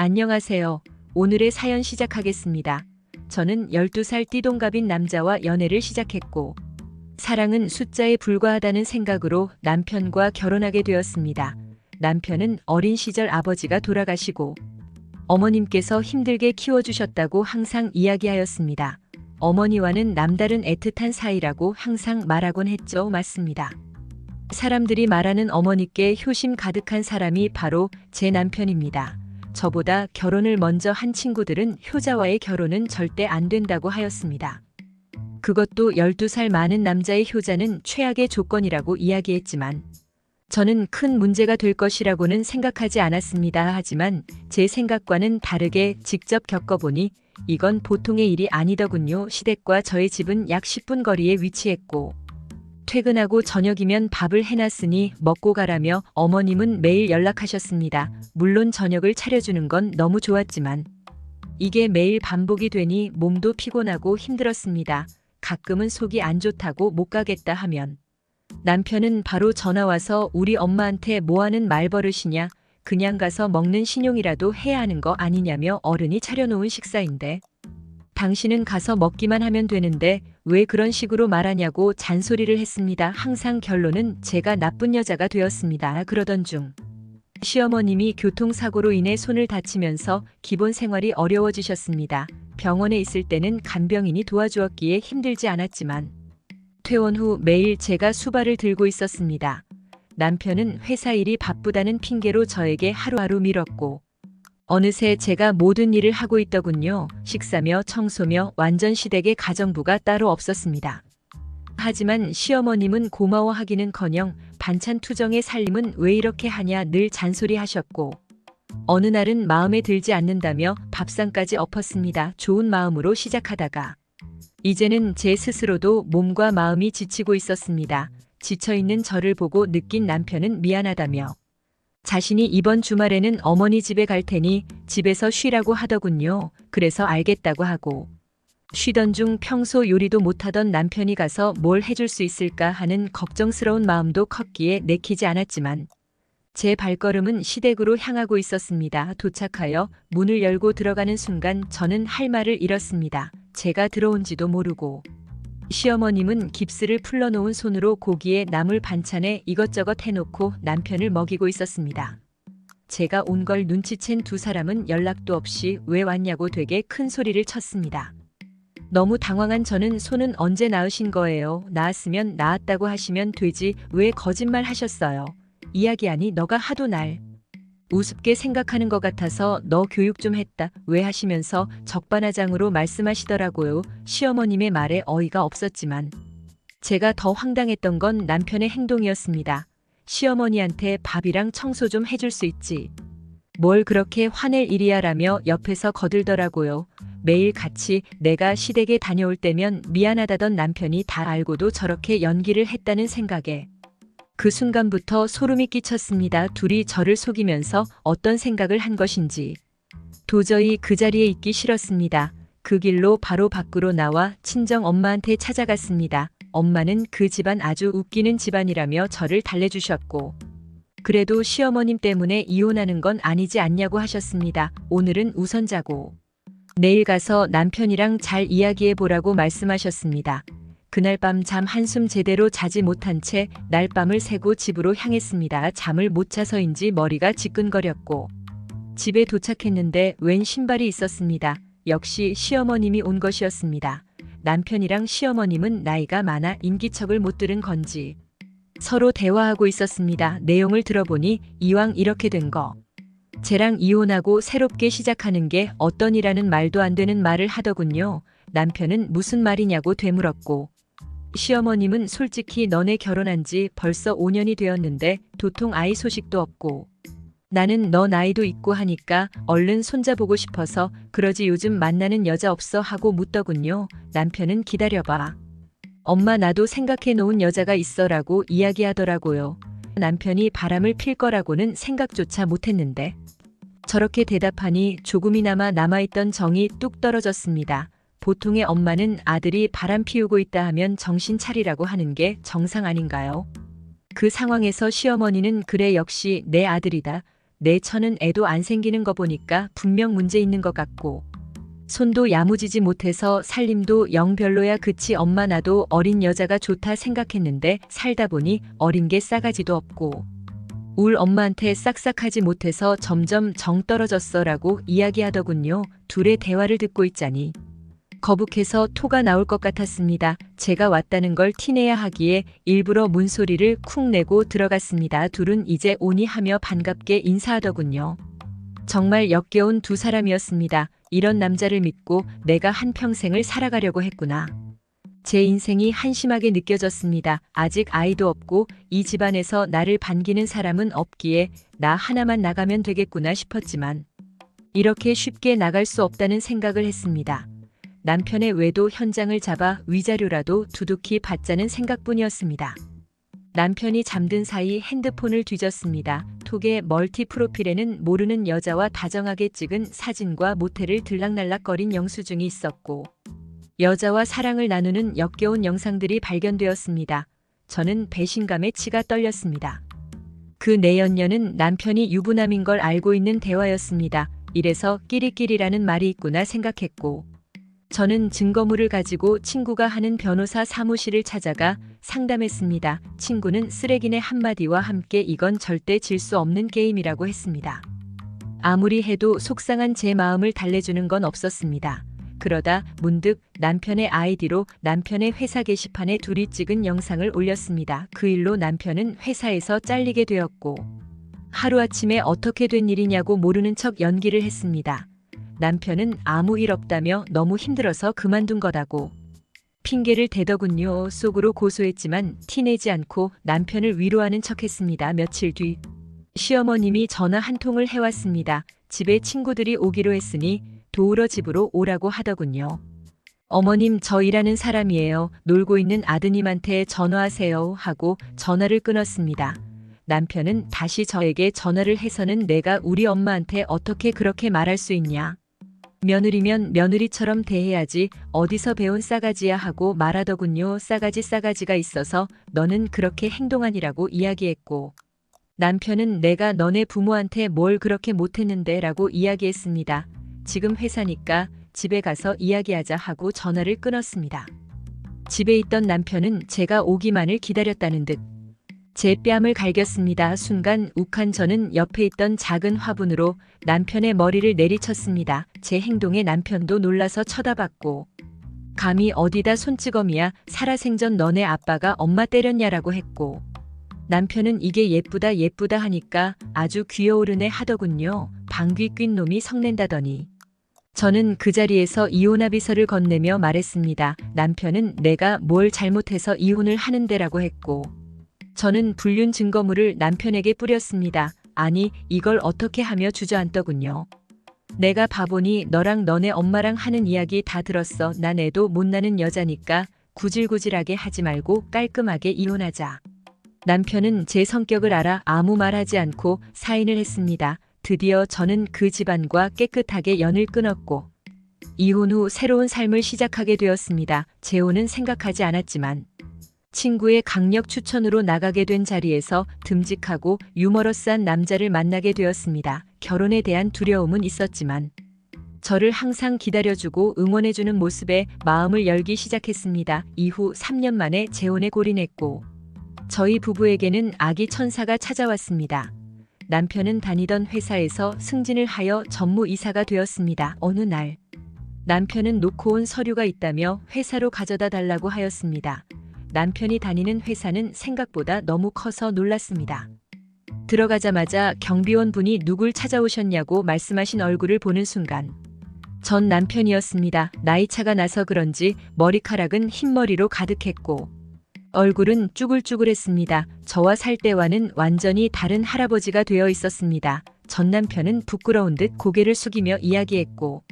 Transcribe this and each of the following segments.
안녕하세요. 오늘의 사연 시작하겠습니다. 저는 12살 띠동갑인 남자와 연애를 시작했고, 사랑은 숫자에 불과하다는 생각으로 남편과 결혼하게 되었습니다. 남편은 어린 시절 아버지가 돌아가시고, 어머님께서 힘들게 키워주셨다고 항상 이야기하였습니다. 어머니와는 남다른 애틋한 사이라고 항상 말하곤 했죠. 맞습니다. 사람들이 말하는 어머니께 효심 가득한 사람이 바로 제 남편입니다. 저보다 결혼을 먼저 한 친구들은 효자와의 결혼은 절대 안 된다고 하였습니다. 그것도 12살 많은 남자의 효자는 최악의 조건이라고 이야기했지만 저는 큰 문제가 될 것이라고는 생각하지 않았습니다. 하지만 제 생각과는 다르게 직접 겪어보니 이건 보통의 일이 아니더군요. 시댁과 저의 집은 약 10분 거리에 위치했고 퇴근하고 저녁이면 밥을 해놨으니 먹고 가라며 어머님은 매일 연락하셨습니다. 물론 저녁을 차려주는 건 너무 좋았지만 이게 매일 반복이 되니 몸도 피곤하고 힘들었습니다. 가끔은 속이 안 좋다고 못 가겠다 하면 남편은 바로 전화 와서 우리 엄마한테 뭐 하는 말버릇이냐 그냥 가서 먹는 신용이라도 해야 하는 거 아니냐며 어른이 차려놓은 식사인데 당신은 가서 먹기만 하면 되는데 왜 그런 식으로 말하냐고 잔소리를 했습니다. 항상 결론은 제가 나쁜 여자가 되었습니다. 그러던 중 시어머님이 교통사고로 인해 손을 다치면서 기본 생활이 어려워지셨습니다. 병원에 있을 때는 간병인이 도와주었기에 힘들지 않았지만 퇴원 후 매일 제가 수발을 들고 있었습니다. 남편은 회사 일이 바쁘다는 핑계로 저에게 하루하루 밀었고 어느새 제가 모든 일을 하고 있더군요. 식사며 청소며 완전 시댁의 가정부가 따로 없었습니다. 하지만 시어머님은 고마워하기는커녕 반찬 투정의 살림은 왜 이렇게 하냐 늘 잔소리하셨고 어느 날은 마음에 들지 않는다며 밥상까지 엎었습니다. 좋은 마음으로 시작하다가 이제는 제 스스로도 몸과 마음이 지치고 있었습니다. 지쳐있는 저를 보고 느낀 남편은 미안하다며 자신이 이번 주말에는 어머니 집에 갈 테니 집에서 쉬라고 하더군요. 그래서 알겠다고 하고 쉬던 중 평소 요리도 못하던 남편이 가서 뭘 해줄 수 있을까 하는 걱정스러운 마음도 컸기에 내키지 않았지만 제 발걸음은 시댁으로 향하고 있었습니다. 도착하여 문을 열고 들어가는 순간 저는 할 말을 잃었습니다. 제가 들어온지도 모르고 시어머님은 깁스를 풀러놓은 손으로 고기에 나물 반찬에 이것저것 해놓고 남편을 먹이고 있었습니다. 제가 온 걸 눈치챈 두 사람은 연락도 없이 왜 왔냐고 되게 큰 소리를 쳤습니다. 너무 당황한 저는 손은 언제 나으신 거예요? 나았으면 나았다고 하시면 되지 왜 거짓말 하셨어요? 이야기하니 너가 하도 날 우습게 생각하는 것 같아서 너 교육 좀 했다. 왜 하시면서 적반하장으로 말씀하시더라고요. 시어머님의 말에 어이가 없었지만 제가 더 황당했던 건 남편의 행동이었습니다. 시어머니한테 밥이랑 청소 좀 해줄 수 있지. 뭘 그렇게 화낼 일이야라며 옆에서 거들더라고요. 매일 같이 내가 시댁에 다녀올 때면 미안하다던 남편이 다 알고도 저렇게 연기를 했다는 생각에 그 순간부터 소름이 끼쳤습니다. 둘이 저를 속이면서 어떤 생각을 한 것인지. 도저히 그 자리에 있기 싫었습니다. 그 길로 바로 밖으로 나와 친정 엄마한테 찾아갔습니다. 엄마는 그 집안 아주 웃기는 집안이라며 저를 달래주셨고, 그래도 시어머님 때문에 이혼하는 건 아니지 않냐고 하셨습니다. 오늘은 우선 자고, 내일 가서 남편이랑 잘 이야기해 보라고 말씀하셨습니다. 그날 밤 잠 한숨 제대로 자지 못한 채 날밤을 새고 집으로 향했습니다. 잠을 못 자서인지 머리가 지끈거렸고 집에 도착했는데 웬 신발이 있었습니다. 역시 시어머님이 온 것이었습니다. 남편이랑 시어머님은 나이가 많아 인기척을 못 들은 건지 서로 대화하고 있었습니다. 내용을 들어보니 이왕 이렇게 된 거. 쟤랑 이혼하고 새롭게 시작하는 게 어떤이라는 말도 안 되는 말을 하더군요. 남편은 무슨 말이냐고 되물었고 시어머님은 솔직히 너네 결혼한 지 벌써 5년이 되었는데 도통 아이 소식도 없고 나는 너 나이도 있고 하니까 얼른 손자보고 싶어서 그러지 요즘 만나는 여자 없어 하고 묻더군요. 남편은 기다려봐. 엄마 나도 생각해 놓은 여자가 있어라고 이야기하더라고요. 남편이 바람을 필 거라고는 생각조차 못했는데 저렇게 대답하니 조금이나마 남아있던 정이 뚝 떨어졌습니다. 보통의 엄마는 아들이 바람 피우고 있다 하면 정신 차리라고 하는 게 정상 아닌가요? 그 상황에서 시어머니는 그래 역시 내 아들이다. 내 처는 애도 안 생기는 거 보니까 분명 문제 있는 것 같고 손도 야무지지 못해서 살림도 영 별로야 그치 엄마 나도 어린 여자가 좋다 생각했는데 살다 보니 어린 게 싸가지도 없고 울 엄마한테 싹싹하지 못해서 점점 정 떨어졌어라고 이야기하더군요. 둘의 대화를 듣고 있자니 거북해서 토가 나올 것 같았습니다. 제가 왔다는 걸 티내야 하기에 일부러 문소리를 쿵 내고 들어갔습니다. 둘은 이제 오니 하며 반갑게 인사하더군요. 정말 역겨운 두 사람이었습니다. 이런 남자를 믿고 내가 한평생을 살아가려고 했구나. 제 인생이 한심하게 느껴졌습니다. 아직 아이도 없고 이 집안에서 나를 반기는 사람은 없기에 나 하나만 나가면 되겠구나 싶었지만 이렇게 쉽게 나갈 수 없다는 생각을 했습니다. 남편의 외도 현장을 잡아 위자료라도 두둑히 받자는 생각뿐이었습니다. 남편이 잠든 사이 핸드폰을 뒤졌습니다. 톡의 멀티 프로필에는 모르는 여자와 다정하게 찍은 사진과 모텔을 들락날락거린 영수증이 있었고 여자와 사랑을 나누는 역겨운 영상들이 발견되었습니다. 저는 배신감에 치가 떨렸습니다. 그 내연녀는 남편이 유부남인 걸 알고 있는 대화였습니다. 이래서 끼리끼리라는 말이 있구나 생각했고 저는 증거물을 가지고 친구가 하는 변호사 사무실을 찾아가 상담했습니다. 친구는 쓰레기네 한마디와 함께 이건 절대 질 수 없는 게임이라고 했습니다. 아무리 해도 속상한 제 마음을 달래주는 건 없었습니다. 그러다 문득 남편의 아이디로 남편의 회사 게시판에 둘이 찍은 영상을 올렸습니다. 그 일로 남편은 회사에서 잘리게 되었고 하루아침에 어떻게 된 일이냐고 모르는 척 연기를 했습니다. 남편은 아무 일 없다며 너무 힘들어서 그만둔 거다고 핑계를 대더군요. 속으로 고소했지만 티내지 않고 남편을 위로하는 척했습니다. 며칠 뒤 시어머님이 전화 한 통을 해왔습니다. 집에 친구들이 오기로 했으니 도우러 집으로 오라고 하더군요. 어머님 저 일하는 사람이에요. 놀고 있는 아드님한테 전화하세요 하고 전화를 끊었습니다. 남편은 다시 저에게 전화를 해서는 내가 우리 엄마한테 어떻게 그렇게 말할 수 있냐. 며느리면 며느리처럼 대해야지 어디서 배운 싸가지야 하고 말하더군요. 싸가지 싸가지가 있어서 너는 그렇게 행동하니라고 이야기했고 남편은 내가 너네 부모한테 뭘 그렇게 못했는데 라고 이야기했습니다. 지금 회사니까 집에 가서 이야기하자 하고 전화를 끊었습니다. 집에 있던 남편은 제가 오기만을 기다렸다는 듯 제 뺨을 갈겼습니다. 순간 욱한 저는 옆에 있던 작은 화분으로 남편의 머리를 내리쳤습니다. 제 행동에 남편도 놀라서 쳐다봤고 감히 어디다 손찌검이야 살아생전 너네 아빠가 엄마 때렸냐라고 했고 남편은 이게 예쁘다 예쁘다 하니까 아주 귀여우르네 하더군요. 방귀 뀐 놈이 성낸다더니 저는 그 자리에서 이혼 합의서를 건네며 말했습니다. 남편은 내가 뭘 잘못해서 이혼을 하는데라고 했고 저는 불륜 증거물을 남편에게 뿌렸습니다. 아니, 이걸 어떻게 하며 주저앉더군요. 내가 바보니 너랑 너네 엄마랑 하는 이야기 다 들었어. 난 애도 못 나는 여자니까 구질구질하게 하지 말고 깔끔하게 이혼하자. 남편은 제 성격을 알아 아무 말하지 않고 사인을 했습니다. 드디어 저는 그 집안과 깨끗하게 연을 끊었고 이혼 후 새로운 삶을 시작하게 되었습니다. 재혼은 생각하지 않았지만 친구의 강력 추천으로 나가게 된 자리에서 듬직하고 유머러스한 남자를 만나게 되었습니다. 결혼에 대한 두려움은 있었지만 저를 항상 기다려주고 응원해주는 모습에 마음을 열기 시작했습니다. 이후 3년 만에 재혼에 골인했고 저희 부부에게는 아기 천사가 찾아왔습니다. 남편은 다니던 회사에서 승진을 하여 전무이사가 되었습니다. 어느 날 남편은 놓고 온 서류가 있다며 회사로 가져다 달라고 하였습니다. 남편이 다니는 회사는 생각보다 너무 커서 놀랐습니다. 들어가자마자 경비원 분이 누굴 찾아오셨냐고 말씀하신 얼굴을 보는 순간 전 남편이었습니다. 나이차가 나서 그런지 머리카락은 흰머리로 가득했고 얼굴은 쭈글쭈글했습니다. 저와 살 때와는 완전히 다른 할아버지가 되어 있었습니다. 전 남편은 부끄러운 듯 고개를 숙이며 이야기했고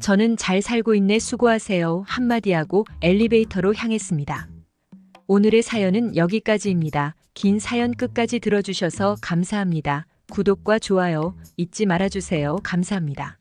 저는 잘 살고 있네 수고하세요 한마디 하고 엘리베이터로 향했습니다. 오늘의 사연은 여기까지입니다. 긴 사연 끝까지 들어주셔서 감사합니다. 구독과 좋아요 잊지 말아주세요. 감사합니다.